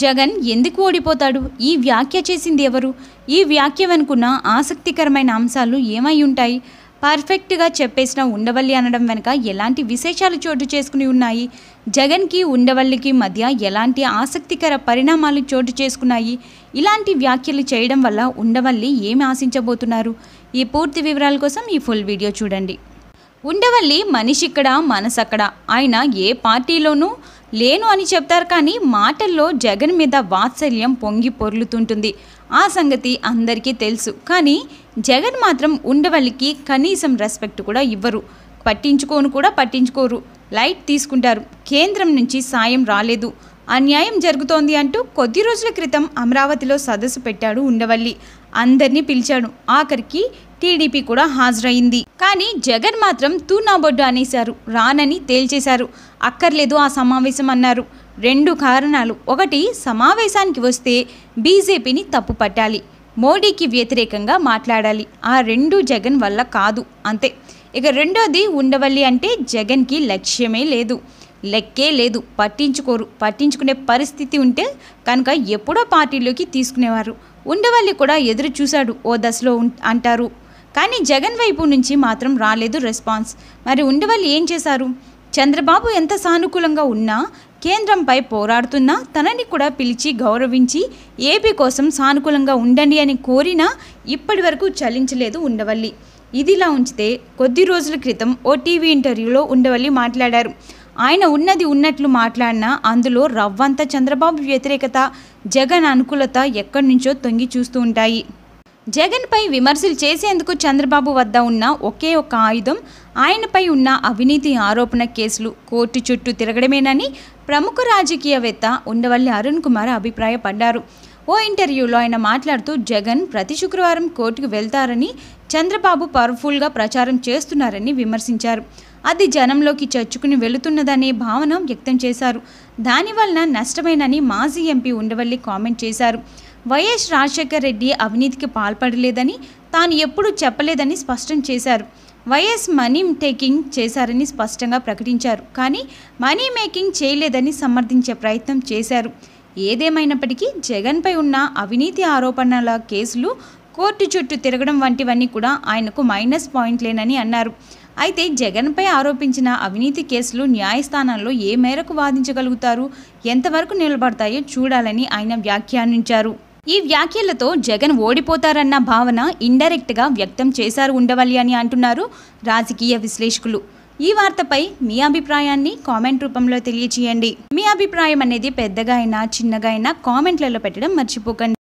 జగన్ ఎందుకు ఓడిపోతాడు? ఈ వ్యాఖ్య చేసింది ఎవరు? ఈ వ్యాఖ్య వెనుకున్న ఆసక్తికరమైన అంశాలు ఏమై ఉంటాయి? పర్ఫెక్ట్గా చెప్పేసిన ఉండవల్లి అనడం వెనుక ఎలాంటి విశేషాలు చోటు చేసుకుని ఉన్నాయి? జగన్కి ఉండవల్లికి మధ్య ఎలాంటి ఆసక్తికర పరిణామాలు చోటు చేసుకున్నాయి? ఇలాంటి వ్యాఖ్యలు చేయడం వల్ల ఉండవల్లి ఏమి ఆశించబోతున్నారు? ఈ పూర్తి వివరాల కోసం ఈ ఫుల్ వీడియో చూడండి. ఉండవల్లి మనిషి ఇక్కడ మనసక్కడ? ఆయన ఏ పార్టీలోనూ లేను అని చెప్తారు కానీ మాటల్లో జగన్ మీద వాత్సల్యం పొంగి పొర్లుతుంటుంది. ఆ సంగతి అందరికీ తెలుసు. కానీ జగన్ మాత్రం ఉండవల్లికి కనీసం రెస్పెక్ట్ కూడా ఇవ్వరు. పట్టించుకోను కూడా పట్టించుకోరు. లైట్ తీసుకుంటారు. కేంద్రం నుంచి సాయం రాలేదు. అన్యాయం జరుగుతోంది అంటూ కొద్ది రోజుల క్రితం అమరావతిలో సదస్సు పెట్టాడు ఉండవల్లి. అందరినీ పిలిచాడు. ఆఖరికి టీడీపీ కూడా హాజరైంది. కానీ జగన్ మాత్రం తూనాబొడ్డు అనేశారు. రానని తేల్చేశారు. అక్కర్లేదు ఆ సమావేశం అన్నారు. రెండు కారణాలు. ఒకటి సమావేశానికి వస్తే బీజేపీని తప్పు పట్టాలి. మోడీకి వ్యతిరేకంగా మాట్లాడాలి. ఆ రెండు జగన్ వల్ల కాదు. అంతే. ఇక రెండోది ఉండవల్లి అంటే జగన్కి లక్ష్యమే లేదు. లెక్కే లేదు. పట్టించుకోరు. పట్టించుకునే పరిస్థితి ఉంటే కనుక ఎప్పుడో పార్టీలోకి తీసుకునేవారు. ఉండవల్లి కూడా ఎదురు చూశాడు. ఓ దశలో ఉం- అంటారు. కానీ జగన్ వైపు నుంచి మాత్రం రాలేదు రెస్పాన్స్. మరి ఉండవల్లి ఏం చేశారు? చంద్రబాబు ఎంత సానుకూలంగా ఉన్నా కేంద్రంపై పోరాడుతున్నా తనని కూడా పిలిచి గౌరవించి ఏపీ కోసం సానుకూలంగా ఉండండి అని కోరినా ఇప్పటి వరకు చలించలేదు ఉండవల్లి. ఇదిలా ఉంచితే కొద్ది రోజుల క్రితం ఓ టీవీ ఇంటర్వ్యూలో ఉండవల్లి మాట్లాడారు. ఆయన ఉన్నది ఉన్నట్లు మాట్లాడినా అందులో రవ్వంత చంద్రబాబు వ్యతిరేకత జగన్ అనుకూలత ఎక్కడి నుంచో తొంగి చూస్తూ ఉంటాయి. జగన్పై విమర్శలు చేసేందుకు చంద్రబాబు వద్ద ఉన్న ఒకే ఒక ఆయుధం ఆయనపై ఉన్న అవినీతి ఆరోపణ కేసులు కోర్టు చుట్టూ తిరగడమేనని ప్రముఖ రాజకీయవేత్త ఉండవల్లి అరుణ్ కుమార్ అభిప్రాయపడ్డారు. ఓ ఇంటర్వ్యూలో ఆయన మాట్లాడుతూ జగన్ ప్రతి శుక్రవారం కోర్టుకు వెళ్తారని చంద్రబాబు పవర్ఫుల్గా ప్రచారం చేస్తున్నారని విమర్శించారు. అది జనంలోకి చచ్చుకుని వెళుతున్నదనే భావన వ్యక్తం చేశారు. దానివలన నష్టమేనని మాజీ ఎంపీ ఉండవల్లి కామెంట్ చేశారు. వైఎస్ రాజశేఖర రెడ్డి అవినీతికి పాల్పడలేదని తాను ఎప్పుడూ చెప్పలేదని స్పష్టం చేశారు. వైఎస్ మనీ టేకింగ్ చేశారని స్పష్టంగా ప్రకటించారు. కానీ మనీ మేకింగ్ చేయలేదని సమర్థించే ప్రయత్నం చేశారు. ఏదేమైనప్పటికీ జగన్పై ఉన్న అవినీతి ఆరోపణల కేసులు కోర్టు చుట్టూ తిరగడం వంటివన్నీ కూడా ఆయనకు మైనస్ పాయింట్లేనని అన్నారు. అయితే జగన్పై ఆరోపించిన అవినీతి కేసులు న్యాయస్థానంలో ఏ మేరకు వాదించగలుగుతారు ఎంతవరకు నిలబడతాయో చూడాలని ఆయన వ్యాఖ్యానించారు. ఈ వ్యాఖ్యలతో జగన్ ఓడిపోతారన్న భావన ఇండైరెక్ట్గా వ్యక్తం చేశారు ఉండవల్లి అని అంటున్నారు రాజకీయ విశ్లేషకులు. ఈ వార్తపై మీ అభిప్రాయాన్ని కామెంట్ రూపంలో తెలియచేయండి. మీ అభిప్రాయం అనేది పెద్దగా అయినా చిన్నగా అయినా కామెంట్లలో పెట్టడం మర్చిపోకండి.